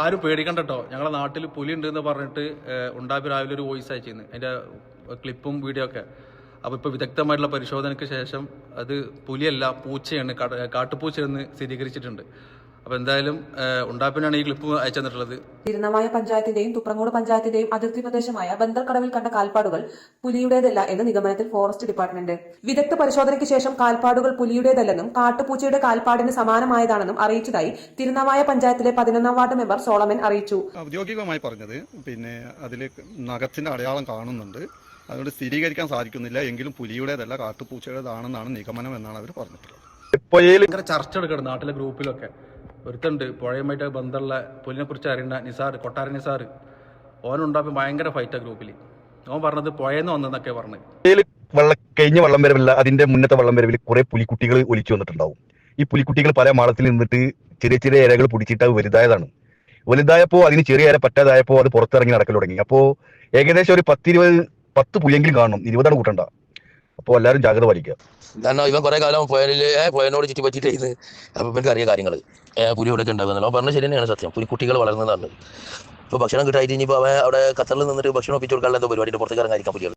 ആരും പേടിക്കണ്ട കേട്ടോ ഞങ്ങളെ നാട്ടിൽ പുലി ഉണ്ട് എന്ന് പറഞ്ഞിട്ട് ഉണ്ടാപ്പി രാവിലെ ഒരു വോയിസ് അയച്ചിരുന്നു. അതിന്റെ ക്ലിപ്പും വീഡിയോ ഒക്കെ. അപ്പോൾ ഇപ്പോൾ വിദഗ്ധമായിട്ടുള്ള പരിശോധനയ്ക്ക് ശേഷം അത് പുലിയല്ല പൂച്ചയാണ് കാട്ട് കാട്ടുപൂച്ചയെന്ന് സ്ഥിരീകരിച്ചിട്ടുണ്ട്. അപ്പൊ എന്തായാലും ഉണ്ടാപ്പിനാണ് ഈ ക്ലിപ്പ് അയച്ചു തന്നിട്ടുള്ളത് തിരുനാവായ പഞ്ചായത്തിന്റെയും തുപ്രങ്ങോട് പഞ്ചായത്തിന്റെയും അതിർത്തി പ്രദേശമായ ബന്ദർക്കടവിൽ കണ്ട കാൽപ്പാടുകൾ പുലിയുടേതല്ല എന്ന് നിഗമനത്തിൽ ഫോറസ്റ്റ് ഡിപ്പാർട്ട്മെന്റ്. വിദഗ്ധ പരിശോധനയ്ക്ക് ശേഷം കാൽപ്പാടുകൾ പുലിയുടേതല്ലെന്നും കാട്ടുപൂച്ചയുടെ കാൽപ്പാടിന് സമാനമായതാണെന്നും അറിയിച്ചതായി തിരുനാവായ പഞ്ചായത്തിലെ പതിനൊന്നാം വാർഡ് മെമ്പർ സോളമൻ അറിയിച്ചു. ഔദ്യോഗികമായി പറഞ്ഞത് പിന്നെ അതിൽ നഖത്തിന്റെ അടയാളം കാണുന്നുണ്ട്. അതുകൊണ്ട് സ്ഥിരീകരിക്കാൻ സാധിക്കുന്നില്ല. എങ്കിലും പുലിയുടേതല്ല കാട്ടുപൂച്ചയുടേതാണെന്നാണ് നിഗമനം എന്നാണ് അവർ പറഞ്ഞിട്ടുള്ളത്. ഭയങ്കര ചർച്ച എടുക്കണം നാട്ടിലെ ഗ്രൂപ്പിലൊക്കെ. ഒരുത്തുണ്ട് പുഴയുമായിട്ട് ബന്ധമുള്ള പുലിനെ കുറിച്ച് അറിയുന്ന നിസാർ കൊട്ടാര നിസാർ. ഓനുണ്ടാപ്പി ഭയങ്കര ഫൈറ്റാ ഗ്രൂപ്പിൽ ഓൻ പറഞ്ഞത് പുഴയെന്ന് വന്നെന്നൊക്കെ പറഞ്ഞു. വെള്ളം കഴിഞ്ഞ വെള്ളം വരവില്ല അതിന്റെ മുന്നത്തെ വെള്ളം വരവിൽ കുറെ പുലിക്കുട്ടികൾ ഒലിച്ചു വന്നിട്ടുണ്ടാവും. ഈ പുലിക്കുട്ടികൾ പല മാളത്തിൽ നിന്നിട്ട് ചെറിയ ചെറിയ ഇരകൾ പിടിച്ചിട്ട് അത് വലുതായതാണ്. വലുതായപ്പോ അതിന് ചെറിയ ഇര പറ്റാതായപ്പോ അത് പുറത്തിറങ്ങി നടക്കൽ തുടങ്ങി. അപ്പോൾ ഏകദേശം ഒരു പത്തിരുപത് പത്ത് പുലിയെങ്കിലും കാണണം. ഇരുപതാണ് കൂട്ടണ്ട. അപ്പോൾ എല്ലാവരും ജാഗ്രത പാലിക്കുക. കാരണം ഇവൻ കുറെ കാലം പുഴയിൽ പുഴനോട് ചുറ്റി പറ്റിയിട്ടായിരുന്നു. അപ്പൊ ഇവർക്ക് അറിയാം കാര്യങ്ങൾ പുലി ഇവിടെ ഒക്കെ ഉണ്ടാകുന്നല്ലോ അവൻ പറഞ്ഞത് ശരി തന്നെയാണ് സത്യം പുലിക്കുട്ടികൾ വളർന്നതാണ്. ഇപ്പൊ ഭക്ഷണം കിട്ടായിട്ട് ഇനിയിപ്പോ അവൻ അവിടെ ഖത്തറിൽ നിന്നിട്ട് ഭക്ഷണം ഒപ്പിച്ചു കൊടുക്കാനുള്ള എന്തോ പരിപാടിയുടെ പുറത്തേക്ക് ഇറങ്ങാതിരിക്കാൻ പുലികൾ.